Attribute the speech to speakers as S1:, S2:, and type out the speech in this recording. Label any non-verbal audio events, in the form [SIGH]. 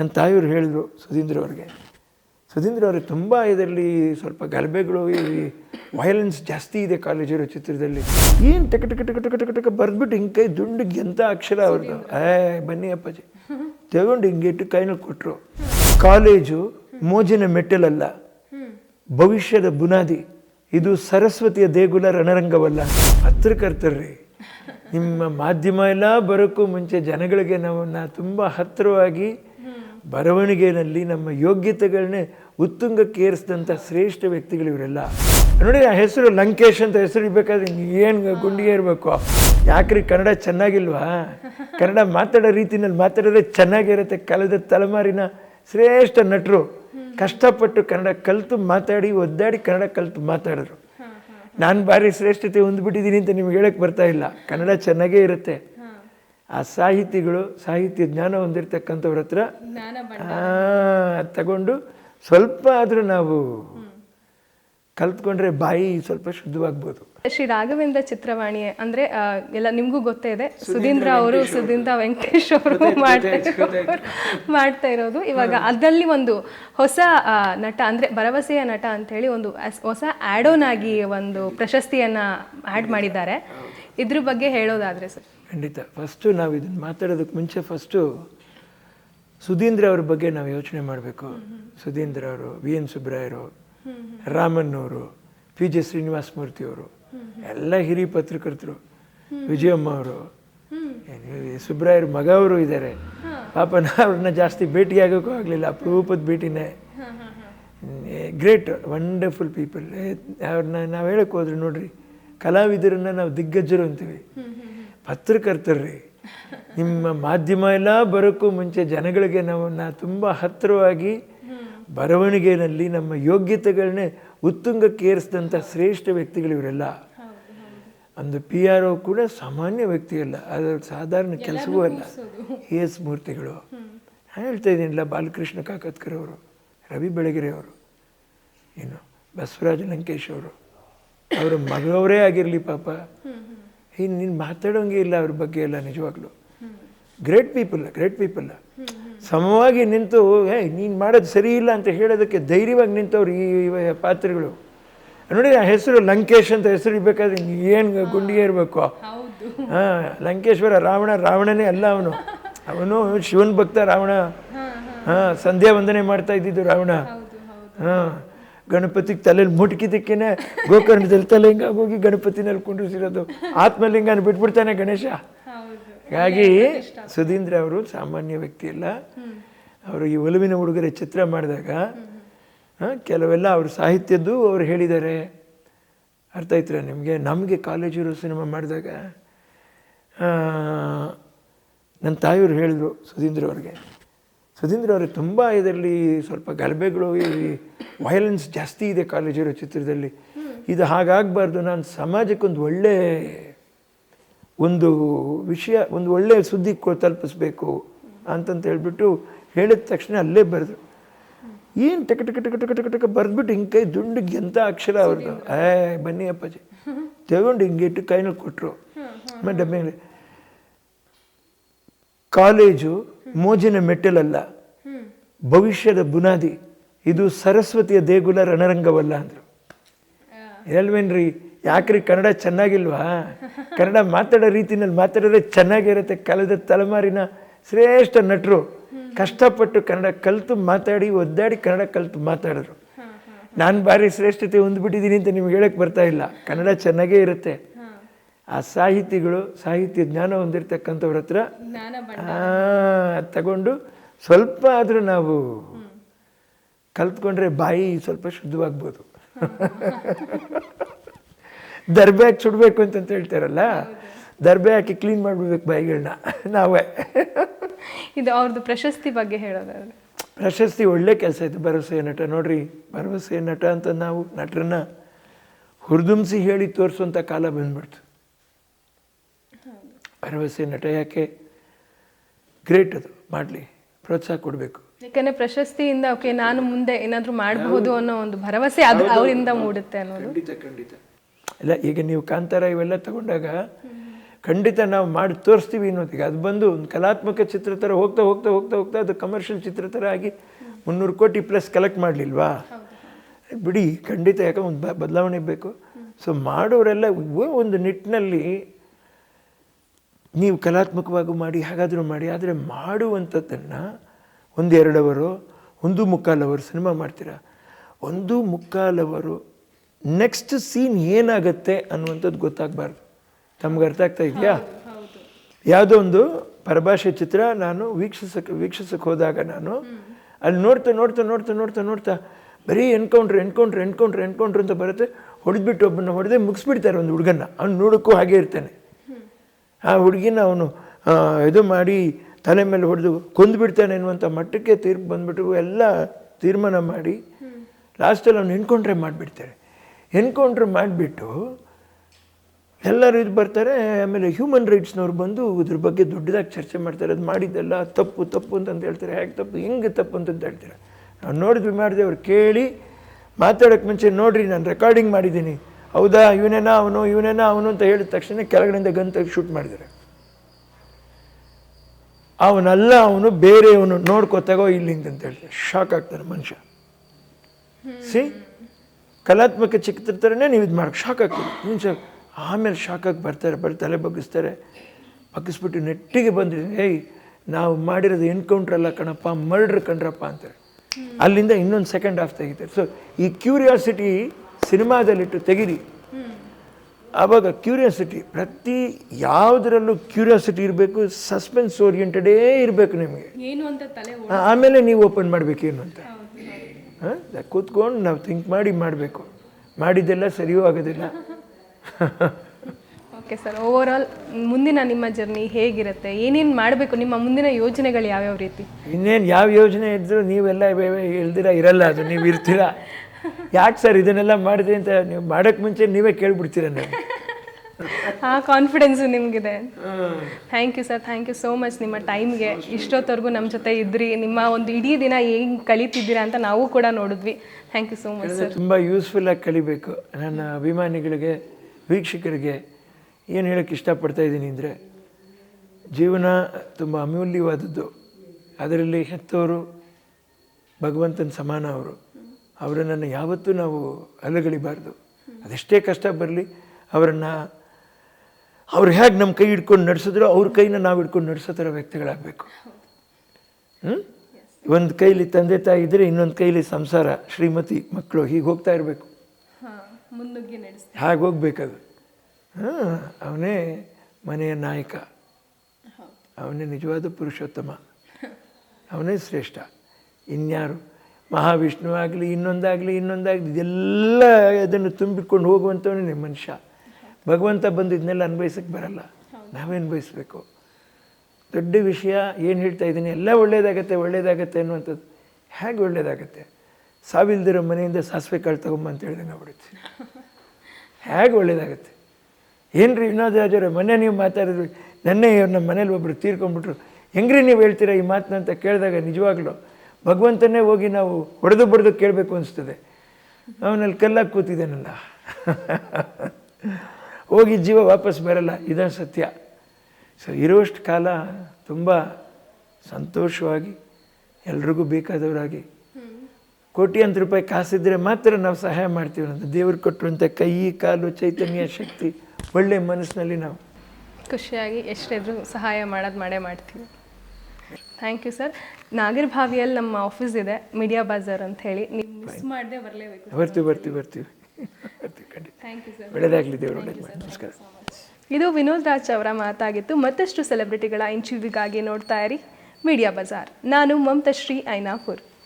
S1: ನನ್ನ ತಾಯಿಯವರು ಹೇಳಿದರು ಸುಧೀಂದ್ರ ಅವ್ರಿಗೆ. ಸುಧೀಂದ್ರ ಅವ್ರಿಗೆ ತುಂಬ ಇದರಲ್ಲಿ ಸ್ವಲ್ಪ ಗಲಭೆಗಳು ವಯಲೆನ್ಸ್ ಜಾಸ್ತಿ ಇದೆ ಕಾಲೇಜಿರೋ ಚಿತ್ರದಲ್ಲಿ. ಏನು ಟಕ ಟಕ ಟಕ ಟಕ ಟಕ ಟಕ ಬರೆದ್ಬಿಟ್ಟು ಹಿಂಗೆ ಕೈ ದುಂಡಿಗೆ ಎಂಥ ಅಕ್ಷರ ಅವ್ರದ್ದು. ಏ, ಬನ್ನಿ ಅಪ್ಪಾಜಿ. ತಗೊಂಡು ಹಿಂಗೆ ಇಟ್ಟು ಕೈನಲ್ಲಿ ಕೊಟ್ಟರು ಕಾಲೇಜು ಮೋಜಿನ ಮೆಟ್ಟಲಲ್ಲ. ಭವಿಷ್ಯದ ಬುನಾದಿ. ಇದು ಸರಸ್ವತಿಯ ದೇಗುಲ ರಣರಂಗವಲ್ಲ. ಪತ್ರಕರ್ತರ್ರಿ ನಿಮ್ಮ ಮಾಧ್ಯಮ ಎಲ್ಲ ಬರೋಕ್ಕೂ ಮುಂಚೆ ಜನಗಳಿಗೆ ನಮ್ಮನ್ನು ತುಂಬ ಹತ್ತಿರವಾಗಿ ಬರವಣಿಗೆಯಲ್ಲಿ ನಮ್ಮ ಯೋಗ್ಯತೆಗಳನ್ನೇ ಉತ್ತುಂಗಕ್ಕೆ ಏರಿಸಿದಂಥ ಶ್ರೇಷ್ಠ ವ್ಯಕ್ತಿಗಳು ಇವರೆಲ್ಲ. ನೋಡಿ ಆ ಹೆಸರು ಲಂಕೇಶ್ ಅಂತ ಹೆಸರು ಇರಬೇಕಾದ್ರೆ ಏನು ಗುಂಡಿಗೆ ಇರಬೇಕು? ಯಾಕ್ರಿ ಕನ್ನಡ ಚೆನ್ನಾಗಿಲ್ವಾ? ಕನ್ನಡ ಮಾತಾಡೋ ರೀತಿನಲ್ಲಿ ಮಾತಾಡಿದ್ರೆ ಚೆನ್ನಾಗಿರುತ್ತೆ. ಕಲದ ತಲೆಮಾರಿನ ಶ್ರೇಷ್ಠ ನಟರು. ಕಷ್ಟಪಟ್ಟು ಕನ್ನಡ ಕಲಿತು ಮಾತಾಡಿ, ಒದ್ದಾಡಿ ಕನ್ನಡ ಕಲಿತು ಮಾತಾಡಿದ್ರು. ನಾನು ಭಾರಿ ಶ್ರೇಷ್ಠತೆ ಹೊಂದ್ಬಿಟ್ಟಿದ್ದೀನಿ ಅಂತ ನಿಮ್ಗೆ ಹೇಳಕ್ಕೆ ಬರ್ತಾ ಇಲ್ಲ. ಕನ್ನಡ ಚೆನ್ನಾಗೇ ಇರುತ್ತೆ. ಆ ಸಾಹಿತಿಗಳು ಸಾಹಿತ್ಯ ಜ್ಞಾನ ಹೊಂದಿರತಕ್ಕಂಥವ್ರ ಹತ್ರ ತಗೊಂಡು ಸ್ವಲ್ಪ ಆದರೂ ನಾವು ಕಲ್ತ್ಕೊಂಡ್ರೆ ಬಾಯಿ ಸ್ವಲ್ಪ ಶುದ್ಧವಾಗ್ಬೋದು.
S2: ಶ್ರೀ ರಾಘವೇಂದ್ರ ಚಿತ್ರವಾಣಿ ಅಂದ್ರೆ ಎಲ್ಲ ನಿಮಗೂ ಗೊತ್ತೇ ಇದೆ. ಸುಧೀಂದ್ರ ಅವರು ಸುಧೀಂದ್ರ ವೆಂಕಟೇಶ್ ಅವರು ಮಾಡ್ತಾ ಇರೋದು. ಇವಾಗ ಅದರಲ್ಲಿ ಒಂದು ಹೊಸ ನಟ ಅಂದ್ರೆ ಭರವಸೆಯ ನಟ ಅಂತ ಹೇಳಿ ಒಂದು ಹೊಸ ಆಡೋನ್ ಆಗಿ ಒಂದು ಪ್ರಶಸ್ತಿಯನ್ನ ಆಡ್ ಮಾಡಿದ್ದಾರೆ. ಇದ್ರ ಬಗ್ಗೆ ಹೇಳೋದಾದ್ರೆ ಸರ್.
S1: ಖಂಡಿತ. ಫಸ್ಟು ನಾವು ಇದನ್ನು ಮಾತಾಡೋದಕ್ಕೆ ಮುಂಚೆ ಫಸ್ಟು ಸುಧೀಂದ್ರ ಅವ್ರ ಬಗ್ಗೆ ನಾವು ಯೋಚನೆ ಮಾಡಬೇಕು. ಸುಧೀಂದ್ರ ಅವರು, ವಿ ಎನ್ ಸುಬ್ರಾಯರು ರಾಮನ್ ಅವರು ಪಿ ಜೆ ಶ್ರೀನಿವಾಸ ಮೂರ್ತಿ ಅವರು, ಎಲ್ಲ ಹಿರಿಯ ಪತ್ರಕರ್ತರು, ವಿಜಯಮ್ಮ ಅವರು. ಸುಬ್ರಾಯರ್ ಮಗ ಅವರು ಇದ್ದಾರೆ ಪಾಪ ಅವ್ರನ್ನ ಜಾಸ್ತಿ ಭೇಟಿಯಾಗೋಕ್ಕೂ ಆಗಲಿಲ್ಲ. ಅಪರೂಪದ ಭೇಟಿನೇ. ಗ್ರೇಟ್ ವಂಡರ್ಫುಲ್ ಪೀಪಲ್ ಅವ್ರನ್ನ ನಾವು ಹೇಳಕ್ಕೆ ಹೋದ್ರೆ ನೋಡ್ರಿ. ಕಲಾವಿದರನ್ನ ನಾವು ದಿಗ್ಗಜರು ಅಂತೀವಿ. ಪತ್ರಕರ್ತರ್ರಿ ನಿಮ್ಮ ಮಾಧ್ಯಮ ಎಲ್ಲ ಬರೋಕ್ಕೂ ಮುಂಚೆ ಜನಗಳಿಗೆ ನಮ್ಮನ್ನು ತುಂಬ ಹತ್ತಿರವಾಗಿ ಬರವಣಿಗೆಯಲ್ಲಿ ನಮ್ಮ ಯೋಗ್ಯತೆಗಳನ್ನೇ ಉತ್ತುಂಗಕ್ಕೆ ಏರಿಸಿದಂಥ ಶ್ರೇಷ್ಠ ವ್ಯಕ್ತಿಗಳು ಇವರೆಲ್ಲ. ಒಂದು ಪಿ ಆರ್ ಒ ಕೂಡ ಸಾಮಾನ್ಯ ವ್ಯಕ್ತಿ ಅಲ್ಲ ಅದರ ಸಾಧಾರಣ ಕೆಲಸವೂ ಅಲ್ಲ. ಎ ಎಸ್ ಮೂರ್ತಿಗಳು. ನಾನು ಹೇಳ್ತಾ ಇದ್ದೀನಿಲ್ಲ ಬಾಲಕೃಷ್ಣ ಕಾಕತ್ಕರ್ ಅವರು ರವಿ ಬೆಳಗೆರೆ ಅವರು ಏನು ಬಸವರಾಜ ಲಂಕೇಶ್ ಅವರು. ಅವರ ಮಗವರೇ ಆಗಿರಲಿ ಪಾಪ. ಇನ್ನು ನೀನು ಮಾತಾಡೋಂಗೆ ಇಲ್ಲ ಅವ್ರ ಬಗ್ಗೆ ಎಲ್ಲ ನಿಜವಾಗ್ಲೂ. ಗ್ರೇಟ್ ಪೀಪಲ್ ಗ್ರೇಟ್ ಪೀಪಲ್ ಸಮವಾಗಿ ನಿಂತು ಏ ನೀನು ಮಾಡೋದು ಸರಿ ಇಲ್ಲ ಅಂತ ಹೇಳೋದಕ್ಕೆ ಧೈರ್ಯವಾಗಿ ನಿಂತವ್ರು ಈ ಈ ಪಾತ್ರಗಳು. ನೋಡಿ ಆ ಹೆಸರು ಲಂಕೇಶ್ ಅಂತ ಹೆಸರು ಇರಬೇಕಾದ್ರೆ ಏನು ಗುಂಡಿಗೆ ಇರಬೇಕು? ಹಾಂ ಲಂಕೇಶ್ವರ ರಾವಣ ರಾವಣನೇ ಅಲ್ಲ ಅವನು. ಅವನು ಶಿವನ್ ಭಕ್ತ ರಾವಣ. ಹಾಂ ಸಂಧ್ಯಾ ವಂದನೆ ಮಾಡ್ತಾ ಇದ್ದಿದ್ದು ರಾವಣ. ಹಾಂ. ಗಣಪತಿಗೆ ತಲೆಯಲ್ಲಿ ಮುಟ್ಕಿದ್ದಕ್ಕೇನೆ ಗೋಕರ್ಣದಲ್ಲಿ ತಲೆಂಗ ಹೋಗಿ ಗಣಪತಿನಲ್ಲಿ ಕುಂಡ್ರಿಸಿರೋದು ಆತ್ಮಲಿಂಗನ ಬಿಟ್ಬಿಡ್ತಾನೆ ಗಣೇಶ. ಹಾಗಾಗಿ ಸುಧೀಂದ್ರ ಅವರು ಸಾಮಾನ್ಯ ವ್ಯಕ್ತಿ ಅಲ್ಲ. ಅವರು ಈ ಒಲುವಿನ ಹುಡುಗರ ಚಿತ್ರ ಮಾಡಿದಾಗ ಕೆಲವೆಲ್ಲ ಅವ್ರ ಸಾಹಿತ್ಯದ್ದು ಅವ್ರು ಹೇಳಿದ್ದಾರೆ. ಅರ್ಥ ಆಯ್ತರ ನಿಮಗೆ? ನಮಗೆ ಕಾಲೇಜರು ಸಿನಿಮಾ ಮಾಡಿದಾಗ ನನ್ನ ತಾಯಿಯವರು ಹೇಳಿದರು ಸುಧೀಂದ್ರ ಅವ್ರಿಗೆ. ಸುಧೀಂದ್ರ ಅವರು ತುಂಬ ಇದರಲ್ಲಿ ಸ್ವಲ್ಪ ಗಲಭೆಗಳು ಈ ವಯಲೆನ್ಸ್ ಜಾಸ್ತಿ ಇದೆ ಕಾಲೇಜಿರೋ ಚಿತ್ರದಲ್ಲಿ. ಇದು ಹಾಗಾಗಬಾರ್ದು. ನಾನು ಸಮಾಜಕ್ಕೊಂದು ಒಳ್ಳೆ ಒಂದು ವಿಷಯ ಒಂದು ಒಳ್ಳೆ ಸುದ್ದಿ ಕೊ ತಲುಪಿಸ್ಬೇಕು ಅಂತಂತ ಹೇಳಿಬಿಟ್ಟು ಹೇಳಿದ ತಕ್ಷಣ ಅಲ್ಲೇ ಬರೆದ್ರು ಏನು ಟಕ ಟಕ ಟಕ ಟಕ ಟಕ ಟಕ ಬರೆದ್ಬಿಟ್ಟು ಹಿಂಗೆ ಕೈ ದುಂಡಿಗೆ ಎಂಥ ಅಕ್ಷರ ಅವ್ರದ್ದು. ಏ ಬನ್ನಿ ಅಪ್ಪಾಜಿ. ತಗೊಂಡು ಹಿಂಗೆ ಇಟ್ಟು ಕೈನಲ್ಲಿ ಕೊಟ್ಟರು ಆಮೇಲೆ ಡಬ್ಬೆ ಕಾಲೇಜು ಮೋಜಿನ ಮೆಟ್ಟಲಲ್ಲ. ಭವಿಷ್ಯದ ಬುನಾದಿ. ಇದು ಸರಸ್ವತಿಯ ದೇಗುಲ ರಣರಂಗವಲ್ಲ ಅಂದರು. ಎಲ್ವೇನ್ರಿ ಯಾಕ್ರಿ ಕನ್ನಡ ಚೆನ್ನಾಗಿಲ್ವಾ? ಕನ್ನಡ ಮಾತಾಡೋ ರೀತಿನಲ್ಲಿ ಮಾತಾಡಿದ್ರೆ ಚೆನ್ನಾಗಿರುತ್ತೆ ಕಳೆದ ತಲೆಮಾರಿನ ಶ್ರೇಷ್ಠ ನಟರು. ಕಷ್ಟಪಟ್ಟು ಕನ್ನಡ ಕಲಿತು ಮಾತಾಡಿ ಒದ್ದಾಡಿ ಕನ್ನಡ ಕಲಿತು ಮಾತಾಡಿದ್ರು. ನಾನು ಭಾರಿ ಶ್ರೇಷ್ಠತೆ ಹೊಂದ್ಬಿಟ್ಟಿದ್ದೀನಿ ಅಂತ ನಿಮ್ಗೆ ಹೇಳಕ್ಕೆ ಬರ್ತಾ ಇಲ್ಲ. ಕನ್ನಡ ಚೆನ್ನಾಗೇ ಇರುತ್ತೆ. ಆ ಸಾಹಿತಿಗಳು ಸಾಹಿತ್ಯ ಜ್ಞಾನ ಹೊಂದಿರತಕ್ಕಂಥವ್ರ ಹತ್ರ ತಗೊಂಡು ಸ್ವಲ್ಪ ಆದರೂ ನಾವು ಕಲ್ತ್ಕೊಂಡ್ರೆ ಬಾಯಿ ಸ್ವಲ್ಪ ಶುದ್ಧವಾಗ್ಬೋದು. ದರ್ಬೆ ಹಾಕಿ ಸುಡಬೇಕು ಅಂತಂತ ಹೇಳ್ತಾರಲ್ಲ ದರ್ಬೆ ಹಾಕಿ ಕ್ಲೀನ್ ಮಾಡಿಬಿಡ್ಬೇಕು ಬಾಯಿಗಳನ್ನ ನಾವೇ.
S2: ಇದು ಅವ್ರದ್ದು ಪ್ರಶಸ್ತಿ ಬಗ್ಗೆ ಹೇಳೋದಾದ್ರೆ
S1: ಪ್ರಶಸ್ತಿ ಒಳ್ಳೆ ಕೆಲಸ ಇತ್ತು ಭರವಸೆಯ ನಟ. ನೋಡ್ರಿ ಭರವಸೆಯ ನಟ ಅಂತ ನಾವು ನಟರನ್ನ ಹುರಿದುಂಬಿಸಿ ಹೇಳಿ ತೋರಿಸುವಂಥ ಕಾಲ ಬಂದ್ಬಿಡ್ತು. ಭರವಸೆ ನಟ ಯಾಕೆ ಗ್ರೇಟ್ ಅದು ಮಾಡಲಿ ಪ್ರೋತ್ಸಾಹ ಕೊಡಬೇಕು.
S2: ಯಾಕಂದ್ರೆ ಪ್ರಶಸ್ತಿಯಿಂದ ಓಕೆ ನಾನು ಮುಂದೆ ಏನಾದರೂ ಮಾಡಬಹುದು ಅನ್ನೋ ಒಂದು ಭರವಸೆ ಅದು ಅವರಿಂದ ಮೂಡುತ್ತೆ ಅನ್ನೋದು.
S1: ಖಂಡಿತ ಖಂಡಿತ. ಇಲ್ಲ ಈಗ ನೀವು ಕಾಂತಾರ ಇವೆಲ್ಲ ತಗೊಂಡಾಗ ಖಂಡಿತ ನಾವು ಮಾಡಿ ತೋರಿಸ್ತೀವಿ ಅನ್ನೋದಕ್ಕೆ ಅದು ಬಂದು ಒಂದು ಕಲಾತ್ಮಕ ಚಿತ್ರ ಥರ ಹೋಗ್ತಾ ಹೋಗ್ತಾ ಹೋಗ್ತಾ ಹೋಗ್ತಾ ಅದು ಕಮರ್ಷಿಯಲ್ ಚಿತ್ರ ಥರ ಆಗಿ ಮುನ್ನೂರು ಕೋಟಿ ಪ್ಲಸ್ ಕಲೆಕ್ಟ್ ಮಾಡಲಿಲ್ವಾ? ಬಿಡಿ ಖಂಡಿತ ಯಾಕೆ ಒಂದು ಬ- ಬದಲಾವಣೆ ಬೇಕು. ಸೊ ಮಾಡೋರೆಲ್ಲ ಒಂದು ನಿಟ್ಟಿನಲ್ಲಿ ನೀವು ಕಲಾತ್ಮಕವಾಗೂ ಮಾಡಿ ಹಾಗಾದರೂ ಮಾಡಿ ಆದರೆ ಮಾಡುವಂಥದ್ದನ್ನು ಒಂದು ಎರಡು ಅವರು ಒಂದು ಮುಕ್ಕಾಲವರು ಅವರು ಸಿನಿಮಾ ಮಾಡ್ತೀರಾ? ಒಂದು ಮುಕ್ಕಾಲವರು ಅವರು ನೆಕ್ಸ್ಟ್ ಸೀನ್ ಏನಾಗತ್ತೆ ಅನ್ನುವಂಥದ್ದು ಗೊತ್ತಾಗಬಾರ್ದು. ತಮ್ಗೆ ಅರ್ಥ ಆಗ್ತಾ ಇದೆಯಾ? ಯಾವುದೋ ಒಂದು ಪರಭಾಷೆ ಚಿತ್ರ ನಾನು ವೀಕ್ಷಿಸಕ್ಕೆ ವೀಕ್ಷಿಸಕ್ಕೆ ಹೋದಾಗ ನಾನು ಅಲ್ಲಿ ನೋಡ್ತಾ ನೋಡ್ತಾ ನೋಡ್ತಾ ನೋಡ್ತಾ ನೋಡ್ತಾ ಬರೀ ಎನ್ಕೌಂಟ್ರ್ ಎನ್ಕೌಂಟ್ರ್ ಎನ್ಕೌಂಟ್ರ್ ಎನ್ಕೌಂಟ್ರ್ ಅಂತ ಬರುತ್ತೆ. ಹೊಡೆದ್ಬಿಟ್ಟು ಒಬ್ಬನ ಹೊಡೆದೇ ಮುಗಿಸ್ಬಿಡ್ತಾರೆ ಒಂದು ಹುಡುಗನ್ನ. ಅವ್ನು ನೋಡೋಕ್ಕೂ ಹಾಗೆ ಇರ್ತಾನೆ. ಆ ಹುಡುಗಿನ ಅವನು ಇದು ಮಾಡಿ ತಲೆ ಮೇಲೆ ಹೊಡೆದು ಕೊಂದುಬಿಡ್ತಾನೆ ಅನ್ನುವಂಥ ಮಟ್ಟಕ್ಕೆ ತೀರ್ಪು ಬಂದುಬಿಟ್ಟು ಎಲ್ಲ ತೀರ್ಮಾನ ಮಾಡಿ ಲಾಸ್ಟಲ್ಲಿ ಅವನು ಎನ್ಕೌಂಟ್ರೆ ಮಾಡಿಬಿಡ್ತಾರೆ ಎನ್ಕೌಂಟ್ರ್ ಮಾಡಿಬಿಟ್ಟು ಎಲ್ಲರೂ ಇದು ಬರ್ತಾರೆ, ಆಮೇಲೆ ಹ್ಯೂಮನ್ ರೈಟ್ಸ್ನವ್ರು ಬಂದು ಇದ್ರ ಬಗ್ಗೆ ದೊಡ್ಡದಾಗಿ ಚರ್ಚೆ ಮಾಡ್ತಾರೆ, ಅದು ಮಾಡಿದ್ದೆಲ್ಲ ತಪ್ಪು ತಪ್ಪು ಅಂತಂದು ಹೇಳ್ತಾರೆ, ಹೇಗೆ ತಪ್ಪು, ಹೆಂಗೆ ತಪ್ಪು ಅಂತಂತ ಹೇಳ್ತಾರೆ. ನಾನು ನೋಡಿದ್ವಿ ಮಾಡಿದೆ ಅವ್ರು ಕೇಳಿ ಮಾತಾಡೋಕ್ಕೆ ಮುಂಚೆ ನೋಡಿರಿ, ನಾನು ರೆಕಾರ್ಡಿಂಗ್ ಮಾಡಿದ್ದೀನಿ. ಹೌದಾ, ಇವನೇನಾ ಅವನು ಇವನೇನಾ ಅವನು ಅಂತ ಹೇಳಿದ ತಕ್ಷಣ ಕೆಳಗಡೆಯಿಂದ ಗನ್ ತೆಗೆದು ಶೂಟ್ ಮಾಡಿದ್ದಾರೆ. ಅವನಲ್ಲ ಅವನು, ಬೇರೆಯವನು, ನೋಡ್ಕೋ, ತಗೋ, ಇಲ್ಲಿಂದ ಅಂತ ಹೇಳ್ತಾರೆ ಶಾಕ್ ಆಗ್ತಾನೆ ಮನುಷ್ಯ. ಸಿ ಕಲಾತ್ಮಕ ಚಿತ್ರ ಥರನೇ ನೀವು ಇದು ಮಾಡಕ್ಕೆ ಶಾಕ್ ಆಗ್ತೀರಿ. ಮುಂಚೆ ಆಮೇಲೆ ಶಾಕಾಗಿ ಬರ್ತಾರೆ ಬರ್ ತಲೆ ಬಗ್ಗಿಸ್ತಾರೆ, ಬಗ್ಗಿಸ್ಬಿಟ್ಟು ನೆಟ್ಟಿಗೆ ಬಂದಿದೆ ಏಯ್, ನಾವು ಮಾಡಿರೋದು ಎನ್ಕೌಂಟ್ರ್ ಅಲ್ಲ ಕಣಪ್ಪ ಮರ್ಡ್ರ್ ಕಣ್ರಪ್ಪ ಅಂತಾರೆ. ಅಲ್ಲಿಂದ ಇನ್ನೊಂದು ಸೆಕೆಂಡ್ ಹಾಫ್ ತೆಗಿತಾರೆ. ಸೊ ಈ ಕ್ಯೂರಿಯಾಸಿಟಿ ಸಿನಿಮಾದಲ್ಲಿಟ್ಟು ತೆಗೀರಿ. ಆವಾಗ ಕ್ಯೂರಿಯಾಸಿಟಿ ಪ್ರತಿ ಯಾವುದರಲ್ಲೂ ಕ್ಯೂರಿಯಾಸಿಟಿ ಇರಬೇಕು ಸಸ್ಪೆನ್ಸ್ ಓರಿಯೆಂಟೆಡೇ ಇರಬೇಕು ನಿಮಗೆ. ಆಮೇಲೆ ನೀವು ಓಪನ್ ಮಾಡಬೇಕು ಏನು ಅಂತ. ಹಾಂ? ಕೂತ್ಕೊಂಡು ನಾವು ಥಿಂಕ್ ಮಾಡಿ ಮಾಡಬೇಕು. ಮಾಡಿದ್ದೆಲ್ಲ ಸರಿಯೂ ಆಗೋದಿಲ್ಲ.
S2: ಓಕೆ ಸರ್ ಓವರ್ ಆಲ್ ಮುಂದಿನ ನಿಮ್ಮ ಜರ್ನಿ ಹೇಗಿರುತ್ತೆ? ಏನೇನು ಮಾಡಬೇಕು? ನಿಮ್ಮ ಮುಂದಿನ ಯೋಜನೆಗಳು ಯಾವ್ಯಾವ ರೀತಿ?
S1: ಇನ್ನೇನು ಯಾವ ಯೋಜನೆ ಇದ್ದರೂ ನೀವೆಲ್ಲ ಹೇಳ್ದಿರ ಇರಲ್ಲ ಅದು ನೀವು ಇರ್ತೀರ [LAUGHS] [LAUGHS] ಯಾಕೆ ಸರ್ ಇದನ್ನೆಲ್ಲ ಮಾಡಿದೆ ಅಂತ ನೀವು ಮಾಡೋಕ್ಕೆ ಮುಂಚೆ ನೀವೇ ಕೇಳಿಬಿಡ್ತೀರ ನಾನು
S2: ಆ confidence ನಿಮಗಿದೆ. Thank you sir thank you so much ನಿಮ್ಮ ಟೈಮ್ಗೆ ಇಷ್ಟೊತ್ತವರೆಗೂ ನಮ್ಮ ಜೊತೆ ಇದ್ರಿ. ನಿಮ್ಮ ಒಂದು ಇಡೀ ದಿನ ಹೆಂಗ್ ಕಲಿತಿದ್ದೀರಾ ಅಂತ ನಾವು ಕೂಡ ನೋಡಿದ್ವಿ. Thank you so much sir
S1: ತುಂಬ ಯೂಸ್ಫುಲ್ಲಾಗಿ ಕಲಿಬೇಕು. ನನ್ನ ಅಭಿಮಾನಿಗಳಿಗೆ ವೀಕ್ಷಕರಿಗೆ ಏನು ಹೇಳೋಕ್ಕೆ ಇಷ್ಟಪಡ್ತಾ ಇದ್ದೀನಿ ಅಂದರೆ ಜೀವನ ತುಂಬ ಅಮೂಲ್ಯವಾದದ್ದು. ಅದರಲ್ಲಿ ಹೆತ್ತವರು ಭಗವಂತನ ಸಮಾನ ಅವರು. ಅವರನ್ನು ಯಾವತ್ತೂ ನಾವು ಅಲಗಳಿಬಾರ್ದು ಅದೆಷ್ಟೇ ಕಷ್ಟ ಬರಲಿ ಅವರನ್ನು ಅವ್ರು ಹೇಗೆ ನಮ್ಮ ಕೈ ಹಿಡ್ಕೊಂಡು ನಡೆಸಿದ್ರು ಅವ್ರ ಕೈನ ನಾವು ಹಿಡ್ಕೊಂಡು ನಡೆಸೋ ಥರ ವ್ಯಕ್ತಿಗಳಾಗಬೇಕು. ಹ್ಞೂ ಒಂದು ಕೈಲಿ ತಂದೆ ತಾಯಿ ಇದ್ದರೆ ಇನ್ನೊಂದು ಕೈಲಿ ಸಂಸಾರ ಶ್ರೀಮತಿ ಮಕ್ಕಳು ಹೀಗೆ ಹೋಗ್ತಾ ಇರಬೇಕು. ಹಾಗೆ ಹೋಗ್ಬೇಕದು. ಹಾಂ ಅವನೇ ಮನೆಯ ನಾಯಕ. ಅವನೇ ನಿಜವಾದ ಪುರುಷೋತ್ತಮ. ಅವನೇ ಶ್ರೇಷ್ಠ. ಇನ್ಯಾರು? ಮಹಾವಿಷ್ಣು ಆಗಲಿ, ಇನ್ನೊಂದಾಗಲಿ ಇನ್ನೊಂದಾಗಲಿ, ಇದೆಲ್ಲ ಅದನ್ನು ತುಂಬಿಕೊಂಡು ಹೋಗುವಂಥವನೇ ಮನುಷ್ಯ. ಭಗವಂತ ಬಂದು ಇದನ್ನೆಲ್ಲ ಬರಲ್ಲ. ನಾವೇನು ಬಯಸಬೇಕು ದೊಡ್ಡ ವಿಷಯ, ಏನು ಹೇಳ್ತಾ ಇದ್ದೀನಿ, ಎಲ್ಲ ಒಳ್ಳೇದಾಗತ್ತೆ ಒಳ್ಳೇದಾಗತ್ತೆ ಅನ್ನುವಂಥದ್ದು. ಹೇಗೆ ಒಳ್ಳೇದಾಗತ್ತೆ? ಸಾವಿಲ್ದಿರೋ ಮನೆಯಿಂದ ಸಾಸಿವೆ ಕಾಳು ತಗೊಂಬ ಅಂತ ನಾವು ಆಗ್ಬಿಡುತ್ತೆ ಹೇಗೆ ಒಳ್ಳೇದಾಗತ್ತೆ? ಏನು ರೀ ವಿನೋದ್ ರಾಜವ್ರೆ ಮೊನ್ನೆ ನೀವು ಮಾತಾಡಿದ್ರಿ, ನೆನ್ನೆ ನಮ್ಮ ಮನೇಲಿ ಒಬ್ಬರು ತೀರ್ಕೊಂಡ್ಬಿಟ್ರು. ಹೆಂಗ್ರಿ ನೀವು ಹೇಳ್ತೀರಾ ಈ ಮಾತನ್ನ ಅಂತ ಕೇಳಿದಾಗ ನಿಜವಾಗ್ಲೂ ಭಗವಂತನೇ ಹೋಗಿ ನಾವು ಹೊಡೆದು ಬಡ್ದು ಕೇಳಬೇಕು ಅನಿಸ್ತದೆ. ಅವನಲ್ಲಿ ಕಲ್ಲಾಗಿ ಕೂತಿದ್ದೇನಲ್ಲ. ಹೋಗಿ ಜೀವ ವಾಪಸ್ ಬರಲ್ಲ ಇದನ್ನು ಸತ್ಯ. ಸೊ ಇರುವಷ್ಟು ಕಾಲ ತುಂಬ ಸಂತೋಷವಾಗಿ, ಎಲ್ರಿಗೂ ಬೇಕಾದವರಾಗಿ, ಕೋಟ್ಯಂತ ರೂಪಾಯಿ ಕಾಸಿದ್ರೆ ಮಾತ್ರ ನಾವು ಸಹಾಯ ಮಾಡ್ತೀವಿ ಅಂತ. ದೇವ್ರು ಕೊಟ್ಟಿರುವಂಥ ಕೈ, ಕಾಲು, ಚೈತನ್ಯ, ಶಕ್ತಿ, ಒಳ್ಳೆ ಮನಸ್ಸಿನಲ್ಲಿ ನಾವು.
S2: ಖುಷಿಯಾಗಿ ಎಷ್ಟೆದ್ರು ಸಹಾಯ ಮಾಡೋದು ಮಾಡೇ ಮಾಡ್ತೀವಿ. ಥ್ಯಾಂಕ್ ಯು ಸರ್ ನಾಗರಭಾವಿಯಲ್ಲಿ ನಮ್ಮ ಆಫೀಸ್ ಇದೆ ಮೀಡಿಯಾ ಬಜಾರ್ ಅಂತ ಹೇಳಿ. ನೀವು ಮಿಸ್ ಮಾಡದೆ ಬರಲೇಬೇಕು
S1: ಬರ್ತೀವಿ ಬರ್ತೀವಿ ಬರ್ತೀವಿ. ಬರ್ತೀವಿ
S2: ಥ್ಯಾಂಕ್ ಯು ಸರ್
S1: ಒಳ್ಳೆಯದಾಗಲಿ ದೇವ್ರು ಒಳ್ಳೇದು ನಮಸ್ಕಾರ.
S2: ಇದು ವಿನೋದ್ ರಾಜ್ ಅವರ ಮಾತಾಗಿತ್ತು ಮತ್ತಷ್ಟು ಸೆಲೆಬ್ರಿಟಿಗಳ ಇಂಟರ್ವ್ಯೂಗಾಗಿ ನೋಡ್ತಾ ಇರಿ ಮೀಡಿಯಾ ಬಜಾರ್ ನಾನು ಮಮತಾ ಶ್ರೀ ಐನಾಪುರ್.